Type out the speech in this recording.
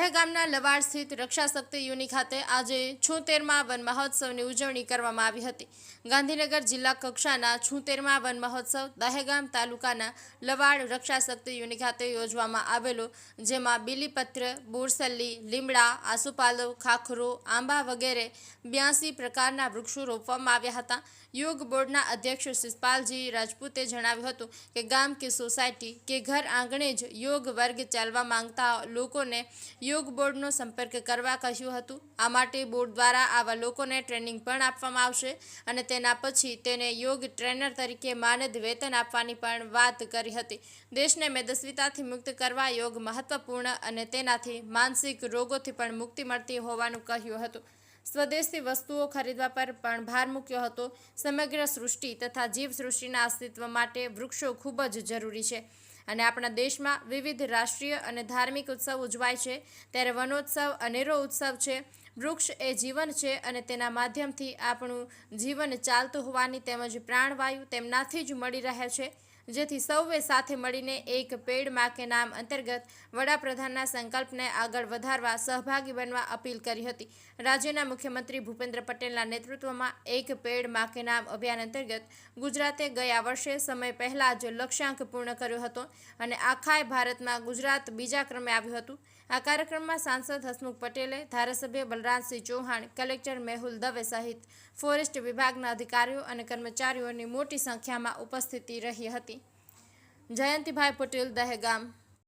દહેગામના લવાડ સ્થિત રક્ષાશક્તિ યુનિ ખાતે આજે છોતેરમાં વન મહોત્સવની ઉજવણી કરવામાં આવી હતી. ગાંધીનગર જિલ્લા કક્ષાના છોતેરમાં વન મહોત્સવ દહેગામ તાલુકાના લવાડ રક્ષાશક્તિ યુનિ ખાતે યોજવામાં આવેલો, જેમાં બીલીપત્ર, બોરસલ્લી, લીમડા આસુપાલો ખાખરો, આંબા વગેરે બ્યાસી પ્રકારના વૃક્ષો રોપવામાં આવ્યા હતા. યોગ બોર્ડના અધ્યક્ષ શિષપાલજી રાજપૂતે જણાવ્યું હતું કે ગામ કે સોસાયટી કે ઘર આંગણે જ યોગ વર્ગ ચાલવા માંગતા લોકોને યોગ બોર્ડનો સંપર્ક કરવા કહ્યું હતું. આ માટે બોર્ડ દ્વારા આવા લોકોને ટ્રેનિંગ પણ આપવામાં આવશે અને તેના પછી તેને યોગ ટ્રેનર તરીકે માનદ વેતન આપવાની પણ વાત કરી હતી. દેશને મેદસ્વીતાથી મુક્ત કરવા યોગ મહત્વપૂર્ણ અને તેનાથી માનસિક રોગોથી પણ મુક્તિ મળતી હોવાનું કહ્યું હતું. સ્વદેશી વસ્તુઓ ખરીદવા પર પણ ભાર મૂક્યો હતો. સમગ્ર સૃષ્ટિ તથા જીવ સૃષ્ટિના અસ્તિત્વ માટે વૃક્ષો ખૂબ જ જરૂરી છે. અને આપણા દેશમાં વિવિધ રાષ્ટ્રીય અને ધાર્મિક ઉત્સવ ઉજવાય છે. ત્યારે વનોત્સવ અનેરો ઉત્સવ છે. વૃક્ષ એ જીવન છે અને તેના માધ્યમથી આપણું જીવન ચાલતું હોવાની તેમજ પ્રાણવાયુ તેમનાથી જ મળી રહે છે. જેથી સૌએ સાથે મળીને એક પેડમાં કે નામ અંતર્ગત વડાપ્રધાનના સંકલ્પને આગળ વધારવા સહભાગી બનવા અપીલ કરી હતી. રાજ્યના મુખ્યમંત્રી ભૂપેન્દ્ર પટેલના નેતૃત્વમાં એક પેડમાં નામ અભિયાન અંતર્ગત ગુજરાતે ગયા વર્ષે સમય પહેલાં જ લક્ષ્યાંક પૂર્ણ કર્યો હતો અને આખાય ભારતમાં ગુજરાત બીજા ક્રમે આવ્યું હતું. આ કાર્યક્રમમાં સાંસદ હસમુખ પટેલે ધારાસભ્ય બલરાજસિંહ ચૌહાણ, કલેક્ટર મેહુલ દવે સહિત ફોરેસ્ટ વિભાગના અધિકારીઓ અને કર્મચારીઓની મોટી સંખ્યામાં ઉપસ્થિતિ રહી હતી. જયંતિભાઈ પટેલ દહેગામ.